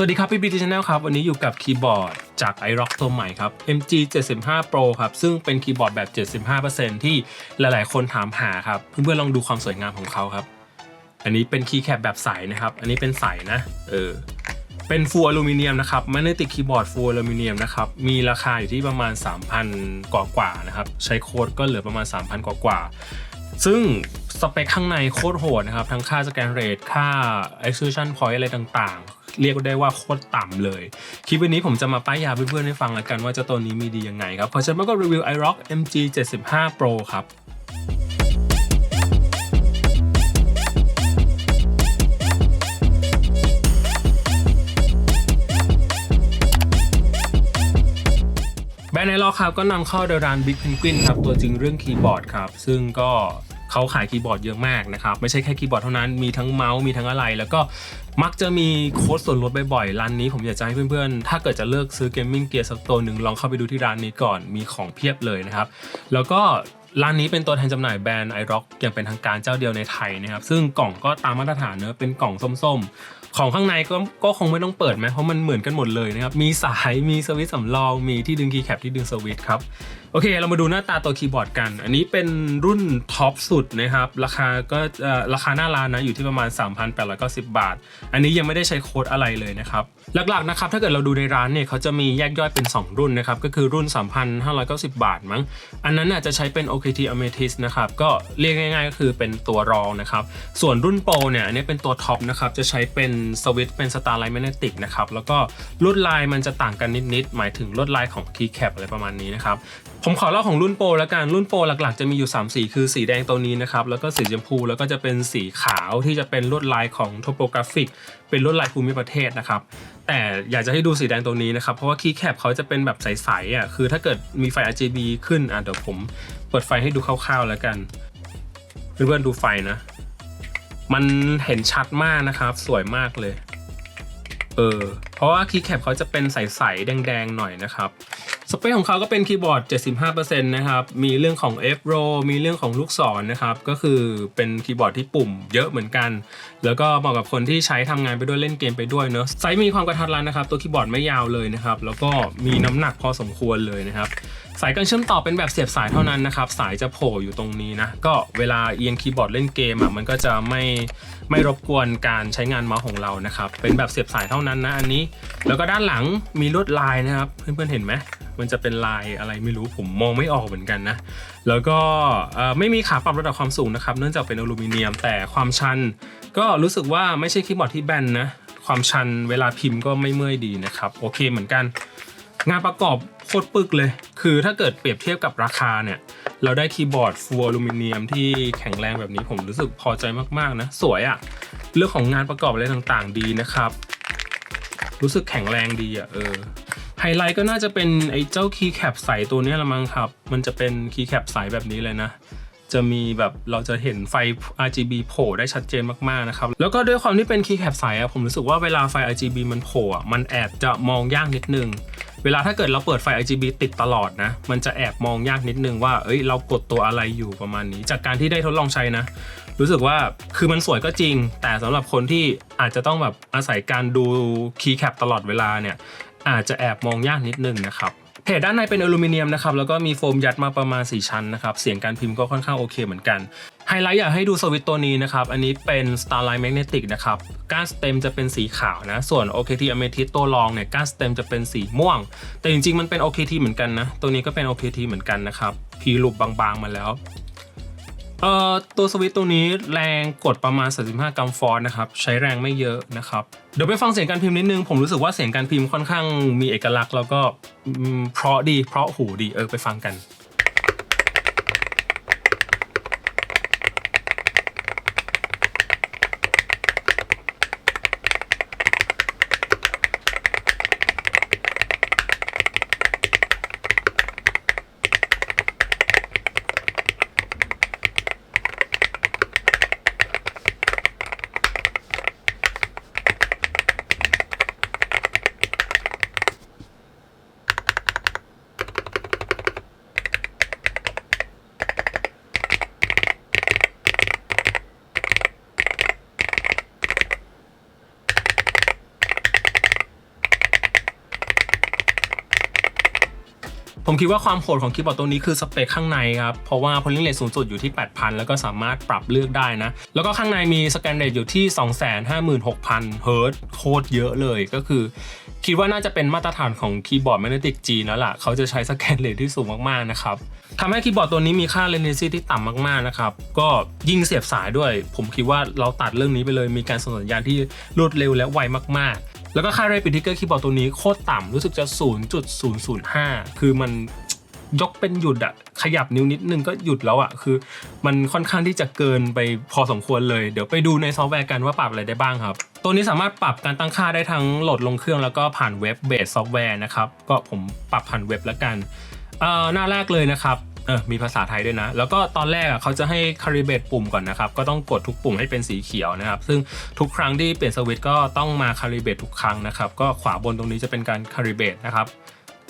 สวัสดีครับพี่บีทีชแนลครับ วันนี้อยู่กับคีย์บอร์ดจาก iRock ตัวใหม่ครับ MG 75 Pro ครับ ซึ่งเป็นคีย์บอร์ดแบบ 75%ที่หลายๆ คนถามหาครับ เพื่อนๆ ลองดูความสวยงามของเขาครับ อันนี้เป็นคีย์แคปแบบใสนะครับ อันนี้เป็นใสนะ เออ เป็นฟูอลูมิเนียมนะครับไม่ได้ติดคีย์บอร์ดฟูอลูมิเนียมนะครับ มีราคาอยู่ที่ประมาณ 3,000 กว่ากว่าๆนะครับ ใช้โค้ดก็เหลือประมาณ 3,000 กว่ากว่าๆซึ่งสเปคข้างในโคตรโหดนะครับ ทั้งค่าสแกนเรทค่า execution point อะไรต่าง เรียกได้ว่าโคตรต่ำเลย คลิปวันนี้ผมจะมาป้ายยาเพื่อนๆให้ฟังแล้วกันว่าเจ้าตัวนี้มีดียังไงครับ เพราะฉะนั้นก็รีวิว iRock MG 75 Pro ครับแบรนด์ไอล็อกครับก็นำเข้าโดยร้าน Big Penguin ครับ ตัวจริงเรื่องคีย์บอร์ดครับ ซึ่งก็ เขาขายคีย์บอร์ดเยอะมากนะครับ ไม่ใช่แค่คีย์บอร์ดเท่านั้น มีทั้งเมาส์มีทั้งอะไร แล้วก็มักจะมีโค้ดส่วนลดบ่อยๆ ร้านนี้ผมอยากจะให้เพื่อนๆ ถ้าเกิดจะเลือกซื้อเกมมิ่งเกียร์สักตัวหนึ่งลองเข้าไปดูที่ร้านนี้ก่อนมีของเพียบเลยนะครับ แล้วก็ร้านนี้เป็นตัวแทนจำหน่ายแบรนด์ iRock อย่างเป็นทางการเจ้าเดียวในไทยนะครับ ซึ่งกล่องก็ตามมาตรฐานเนอะเป็นกล่องส้มๆ ของข้างในก็ก็คงไม่ต้องเปิดไหมเพราะมันเหมือนกันหมดเลยนะครับ มีสายมีสวิตช์สำรอง มีที่ดึงคีย์แคปที่ดึงสวิตช์ครับโอเค เรามาดูหน้าตาตัวคีย์บอร์ดกัน อันนี้เป็นรุ่นท็อปสุดนะครับ ราคาก็ราคาหน้าร้านนะอยู่ที่ประมาณ 3,890 บาท อันนี้ยังไม่ได้ใช้โค้ดอะไรเลยนะครับ หลักๆนะครับถ้าเกิดเราดูในร้านเนี่ยเขาจะมีแยกย่อยเป็น 2 รุ่นนะครับ ก็คือรุ่น 3,590 บาทมั้ง อันนั้นน่ะจะใช้เป็น OKT Amethyst นะครับ ก็เรียกง่ายๆ ก็คือเป็นตัวรองนะครับ ส่วนรุ่นโปรเนี่ยอันนี้เป็นตัวท็อปนะครับจะใช้เป็นสวิตเป็น Starlight Magnetic นะครับแล้วก็ลวดลายมันจะต่างกันนิดๆหมายถึงลวดลายของ Keycap อะไรประมาณนี้นะครับผมขอเล่าของรุ่นโปรแล้วกันรุ่นโปรหลักๆจะมีอยู่ 3 สีคือสีแดงตัวนี้นะครับแล้วก็สีชมพูแล้วก็จะเป็นสีขาวที่จะเป็นลวดลายของ topographic เป็นลวดลายภูมิประเทศนะครับแต่อยากจะให้ดูสีแดงตัวนี้นะครับเพราะว่าคีย์แคปเขาจะเป็นแบบใสๆอะคือถ้าเกิดมีไฟ RGB ขึ้นอะเดี๋ยวผมเปิดไฟให้ดูคร่าวๆแล้วกันเพื่อนๆดูไฟนะ มันเห็นชัดมากนะครับ สวยมากเลย เออ เพราะว่าคีย์แคปเขาจะเป็นใสๆแดงๆหน่อยนะครับสเปคของเขาก็เป็นคีย์บอร์ด 75%นะครับ มีเรื่องของ F row มีเรื่องของลูกศรนะครับ ก็คือเป็นคีย์บอร์ดที่ปุ่มเยอะเหมือนกัน แล้วก็เหมาะกับคนที่ใช้ทำงานไปด้วยเล่นเกมไปด้วยเนอะไซส์มีความกระทัดรัดนะครับ ตัวคีย์บอร์ดไม่ยาวเลยนะครับ แล้วก็มีน้ำหนักพอสมควรเลยนะครับ สายการเชื่อมต่อเป็นแบบเสียบสายเท่านั้นนะครับ สายจะโผล่อยู่ตรงนี้นะ ก็เวลาเอียงคีย์บอร์ดเล่นเกมอะมันก็จะไม่ไม่รบกวนการใช้งานเมาส์ของเรานะครับ เป็นแบบเสียบสายเท่านั้นนะอันนี้ แล้วก็ด้านหลังมีลวดลายนะครับเพื่อนๆเห็นไหมมันจะเป็นลายอะไรไม่รู้ผมมองไม่ออกเหมือนกันนะ แล้วก็ไม่มีขาปรับระดับความสูงนะครับ เนื่องจากเป็นอลูมิเนียมแต่ความชัน ก็รู้สึกว่าไม่ใช่คีย์บอร์ดที่แบนนะความชันเวลาพิมพ์ก็ไม่เมื่อยดีนะครับ โอเคเหมือนกัน งานประกอบโคตรปึกเลย คือถ้าเกิดเปรียบเทียบกับราคาเนี่ย เราได้คีย์บอร์ดฟูอลูมิเนียมที่แข็งแรงแบบนี้ผมรู้สึกพอใจมากๆนะ สวยอะ่ะ เรื่องของงานประกอบอะไรต่างๆดีนะครับ รู้สึกแข็งแรงดีอะ่ะเออไฮไลท์ก็น่าจะเป็นไอ้เจ้าคีย์แคปใสตัวนี้ละมั้งครับ มันจะเป็นคีย์แคปใสแบบนี้เลยนะจะมีแบบเราจะเห็นไฟ RGB โผล่ได้ชัดเจนมากๆนะครับ แล้วก็ด้วยความที่เป็นคีย์แคปใสอะผมรู้สึกว่าเวลาไฟ RGB มันโผล่อะมันแอบจะมองยากนิดนึง เวลาถ้าเกิดเราเปิดไฟ RGB ติดตลอดนะ มันจะแอบมองยากนิดนึงว่า เอ้ย เรากดตัวอะไรอยู่ประมาณนี้ จากการที่ได้ทดลองใช้นะ รู้สึกว่าคือมันสวยก็จริง แต่สำหรับคนที่อาจจะต้องแบบอาศัยการดูคีย์แคปตลอดเวลาเนี่ย อาจจะแอบมองยากนิดนึงนะครับ เพจด้านในเป็นอลูมิเนียมนะครับแล้วก็มีโฟมยัดมาประมาณ 4 ชั้นนะครับเสียงการพิมพ์ก็ค่อนข้างโอเคเหมือนกันไฮไลท์อยากให้ดูสวิตตัวนี้นะครับ อันนี้เป็น Starlight Magnetic นะครับ ก้านสเต็มจะเป็นสีขาวนะ ส่วน OKT Amethyst ตัวรองเนี่ย ก้านสเต็มจะเป็นสีม่วง แต่จริงๆ มันเป็น OKT เหมือนกันนะ ตัวนี้ก็เป็น OKT เหมือนกันนะครับ พีลูปบางๆ มาแล้ว เอ่อตัวสวิตตัวนี้แรงกดประมาณ 35 กรัมฟอร์นะครับ ใช้แรงไม่เยอะนะครับ เดี๋ยวไปฟังเสียงการพิมพ์นิดนึง ผมรู้สึกว่าเสียงการพิมพ์ค่อนข้างมีเอกลักษณ์แล้วก็เพราะดีเพราะหูดีเออไปฟังกัน ผมคิดว่าความโหดของคีย์บอร์ดตัวนี้คือสเปคข้างในครับ เพราะว่า polling rate สูงสุดอยู่ที่ 8,000 แล้วก็สามารถปรับเลือกได้นะ แล้วก็ข้างในมี scan rate อยู่ที่ 256,000 เฮิร์ตโคตรเยอะเลยก็คือ คิดว่าน่าจะเป็นมาตรฐานของคีย์บอร์ด Magnetic G แล้วล่ะ เขาจะใช้สแกนเรทที่สูงมากๆนะครับทำให้คีย์บอร์ดตัวนี้มีค่า latency ที่ต่ำมากๆนะครับก็ยิ่งเสียบสายด้วย ผมคิดว่าเราตัดเรื่องนี้ไปเลยมีการส่งสัญญาณที่รวดเร็วและไวมากๆ แล้วก็ค่า Rapid Trigger คีย์บอร์ดตัวนี้โคตรต่ำรู้สึกจะ 0.005 คือมันยกเป็นหยุดอะขยับนิ้วนิดนึงก็หยุดแล้วอะคือ มันค่อนข้างที่จะเกินไปพอสมควรเลย เดี๋ยวไปดูในซอฟต์แวร์กันว่าปรับอะไรได้บ้างครับ ตัวนี้สามารถปรับการตั้งค่าได้ทั้งโหลดลงเครื่องแล้วก็ผ่านเว็บเบสซอฟต์แวร์นะครับ ก็ผมปรับผ่านเว็บแล้วกันเอ่อหน้าแรกเลยนะครับ เออมีภาษาไทยด้วยนะ แล้วก็ตอนแรกอะเขาจะให้คาลิเบตปุ่มก่อนนะครับ ก็ต้องกดทุกปุ่มให้เป็นสีเขียวนะครับ ซึ่งทุกครั้งที่เปลี่ยนสวิตช์ก็ต้องมาคาลิเบตทุกครั้งนะครับ ก็ขวาบนตรงนี้จะเป็นการคาลิเบตนะครับ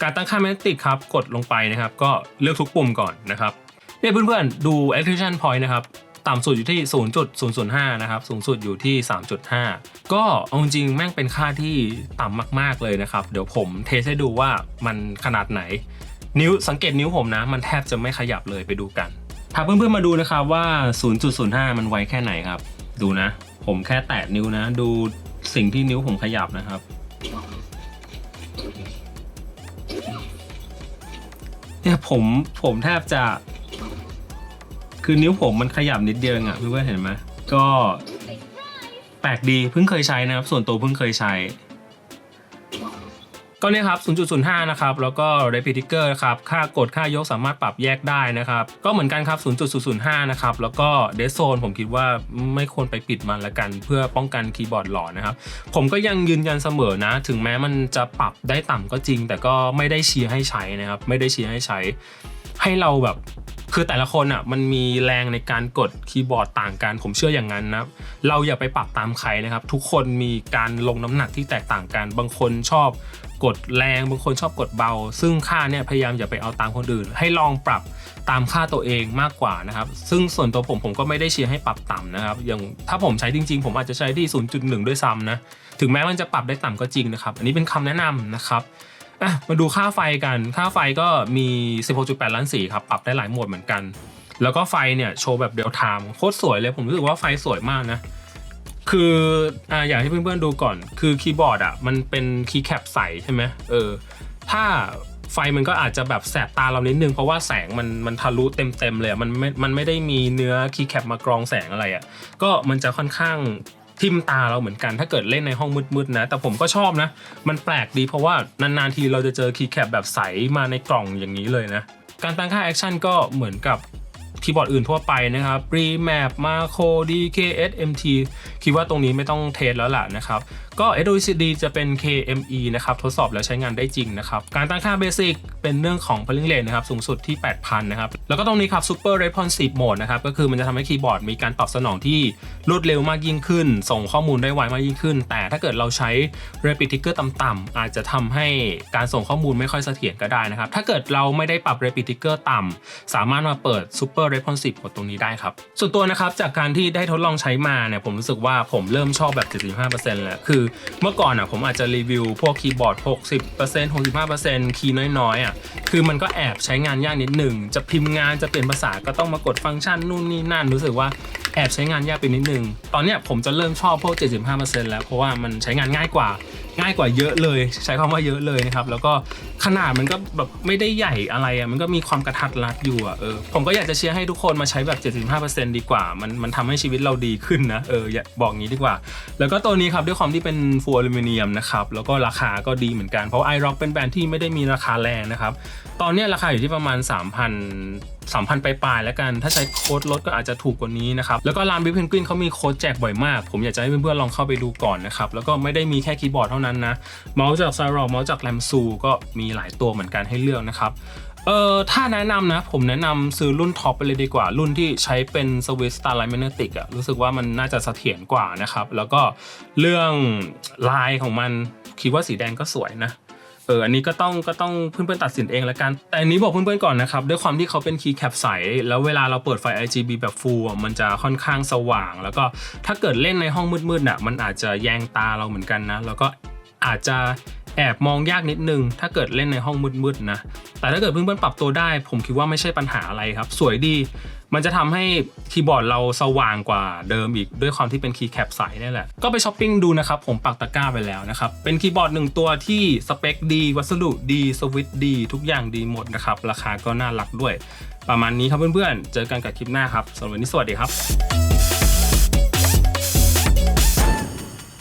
การตั้งค่าแมกติกครับกดลงไปนะครับ ก็เลือกทุกปุ่มก่อนนะครับเนี่ยเพื่อนๆดู activation point นะครับต่ำสุดอยู่ที่ 0.005 นะครับ สูงสุดอยู่ที่ 3.5 ก็เอาจริงๆแม่งเป็นค่าที่ต่ำมาก ๆ เลยนะครับ เดี๋ยวผมเทสให้ดูว่ามันขนาดไหน นิ้วสังเกตนิ้วผมนะ มันแทบจะไม่ขยับเลยไปดูกันพาเพื่อนๆมาดูนะครับว่า 0.05 มันไวแค่ไหนครับ ดูนะ ผมแค่แตะนิ้วนะ ดูสิ่งที่นิ้วผมขยับนะครับ เนี่ยผมผมแทบจะ คือนิ้วผมมันขยับนิดเดียวเองอะเพื่อนๆเห็นไหมก็แปลกดีเพิ่งเคยใช้นะครับ ส่วนตัวเพิ่งเคยใช้ ก็เนี่ยครับ 0.05 นะครับ แล้วก็ Rapid Trigger ครับ ค่ากดค่ายกสามารถปรับแยกได้นะครับ ก็เหมือนกันครับ 0.005 นะครับ แล้วก็ Dead Zone ผมคิดว่าไม่ควรไปปิดมันละกัน เพื่อป้องกันคีย์บอร์ดหลอนนะครับ ผมก็ยังยืนยันเสมอนะ ถึงแม้มันจะปรับได้ต่ำก็จริง แต่ก็ไม่ได้เชียร์ให้ใช้นะครับ ไม่ได้เชียร์ให้ใช้ ให้เราแบบคือแต่ละคนอะมันมีแรงในการกดคีย์บอร์ดต่างกัน ผมเชื่ออย่างนั้นนะเราอย่าไปปรับตามใครนะครับ ทุกคนมีการลงน้ำหนักที่แตกต่างกัน บางคนชอบกดแรงบางคนชอบกดเบา ซึ่งค่าเนี่ยพยายามอย่าไปเอาตามคนอื่น ให้ลองปรับตามค่าตัวเองมากกว่านะครับ ซึ่งส่วนตัวผมผมก็ไม่ได้เชียร์ให้ปรับต่ำนะครับ อย่างถ้าผมใช้จริง ๆ ผมอาจจะใช้ที่ 0.1 ด้วยซ้ำนะ ถึงแม้มันจะปรับได้ต่ำก็จริงนะครับ อันนี้เป็นคำแนะนำนะครับ อะมาดูค่าไฟกัน ค่าไฟก็มี 16.8 ล้านสีครับ ปรับได้หลายโหมดเหมือนกัน แล้วก็ไฟเนี่ยโชว์แบบเดลไทม์โคตรสวยเลย ผมรู้สึกว่าไฟสวยมากนะ คืออ่าอยากให้เพื่อนๆดูก่อน คือคีย์บอร์ดอะมันเป็นคีย์แคปใสใช่ไหมเออ ถ้าไฟมันก็อาจจะแบบแสบตาเรานิดนึง เพราะว่าแสงมันมันทะลุเต็มๆเลยมันไม่มันไม่ได้มีเนื้อคีย์แคปมากรองแสงอะไรอะ ก็มันจะค่อนข้าง ทิมตาเราเหมือนกันถ้าเกิดเล่นในห้องมืดๆนะ แต่ผมก็ชอบนะ มันแปลกดีเพราะว่านานๆทีเราจะเจอคีย์แคปแบบใสมาในกล่องอย่างนี้เลยนะ การตั้งค่าแอคชั่นก็เหมือนกับ คีย์บอร์ดอื่นทั่วไปนะครับ Remap Macro DKS MT คิดว่าตรงนี้ไม่ต้องเทสแล้วล่ะนะครับ ก็ SOCD จะเป็น KME นะครับ ทดสอบแล้วใช้งานได้จริงนะครับ การตั้งค่า Basic เป็นเรื่องของ polling rate นะครับ สูงสุดที่ 8,000 นะครับ แล้วก็ตรงนี้ครับ Super Responsive Mode นะครับ ก็คือมันจะทำให้คีย์บอร์ดมีการตอบสนองที่รวดเร็วมากยิ่งขึ้น ส่งข้อมูลได้ไวมากยิ่งขึ้น แต่ถ้าเกิดเราใช้ Rapid Trigger ต่ำๆอาจจะทำให้การส่งข้อมูลไม่ค่อยเสถียรก็ได้นะครับ ถ้าเกิดเราไม่ได้ปรับ Rapid Trigger ต่ำสามารถมาเปิด Super Responsive กดตรงนี้ได้ครับ ส่วนตัวนะครับจากการที่ได้ทดลองใช้มาเนี่ยผมรู้สึกว่าผมเริ่มชอบแบบ 75%แล้วคือเมื่อก่อนอะผมอาจจะรีวิวพวกคีย์บอร์ด 60% 65%คีย์น้อยๆอะคือมันก็แอบใช้งานยากนิดหนึ่งจะพิมพ์งานจะเปลี่ยนภาษาก็ต้องมากดฟังก์ชันนู่นนี่นั่นรู้สึกว่าแอบใช้งานยากไปนิดนึง ตอนเนี้ยผมจะเริ่มชอบพวก 75%แล้วเพราะว่ามันใช้งานง่ายกว่า ง่ายกว่าเยอะเลย ใช้คำว่าเยอะเลยนะครับ แล้วก็ขนาดมันก็แบบไม่ได้ใหญ่อะไรอะมันก็มีความกระทัดรัดอยู่อะเออผมก็อยากจะเชียร์ให้ทุกคนมาใช้แบบ 75%ดีกว่า มันมันทำให้ชีวิตเราดีขึ้นนะเอออยากบอกงี้ดีกว่า แล้วก็ตัวนี้ครับด้วยความที่เป็นฟูอลูมิเนียมนะครับแล้วก็ราคาก็ดีเหมือนกันเพราะไอร็อกเป็นแบรนด์ที่ไม่ได้มีราคาแรงนะครับตอนนี้ราคาอยู่ที่ประมาณ 3,000 3,000 ปลายๆแล้วกัน ถ้าใช้โค้ดลดก็อาจจะถูกกว่านี้นะครับ แล้วก็ร้านบิ๊กเพนกวินเขามีโค้ดแจกบ่อยมาก ผมอยากจะให้เพื่อนๆลองเข้าไปดูก่อนนะครับ แล้วก็ไม่ได้มีแค่คีย์บอร์ดเท่านั้นนะเมาส์จากซารอเมาส์จากแรมซูก็มีหลายตัวเหมือนกันให้เลือกนะครับเอ่อถ้าแนะนำนะ ผมแนะนำซื้อรุ่นท็อปไปเลยดีกว่า รุ่นที่ใช้เป็นสวิตสตาร์ไลท์แมกเนติกอะรู้สึกว่ามันน่าจะเสถียรกว่านะครับ แล้วก็เรื่องลายของมันคิดว่าสีแดงก็สวยนะเอออันนี้ก็ต้องก็ต้องเพื่อนๆตัดสินเองละกัน แต่อันนี้บอกเพื่อนๆก่อนนะครับ ด้วยความที่เขาเป็นคีย์แคปใส แล้วเวลาเราเปิดไฟ RGB แบบ full มันจะค่อนข้างสว่าง แล้วก็ถ้าเกิดเล่นในห้องมืดๆน่ะมันอาจจะแยงตาเราเหมือนกันนะ แล้วก็ อาจจะแอบมองยากนิดนึง ถ้าเกิดเล่นในห้องมืดๆนะ แต่ถ้าเกิดเพื่อนๆปรับตัวได้ ผมคิดว่าไม่ใช่ปัญหาอะไรครับ สวยดี มันจะทำให้คีย์บอร์ดเราสว่างกว่าเดิมอีกด้วยความที่เป็นคีย์แคปใสนี่แหละ ก็ไปช้อปปิ้งดูนะครับ ผมปักตะกร้าไปแล้วนะครับ เป็นคีย์บอร์ดหนึ่งตัวที่สเปคดี วัสดุดีสวิตดี ทุกอย่างดีหมดนะครับ ราคาก็น่ารักด้วย ประมาณนี้ครับเพื่อนๆ เจอกันกับคลิปหน้าครับสำหรับวันนี้สวัสดีครับ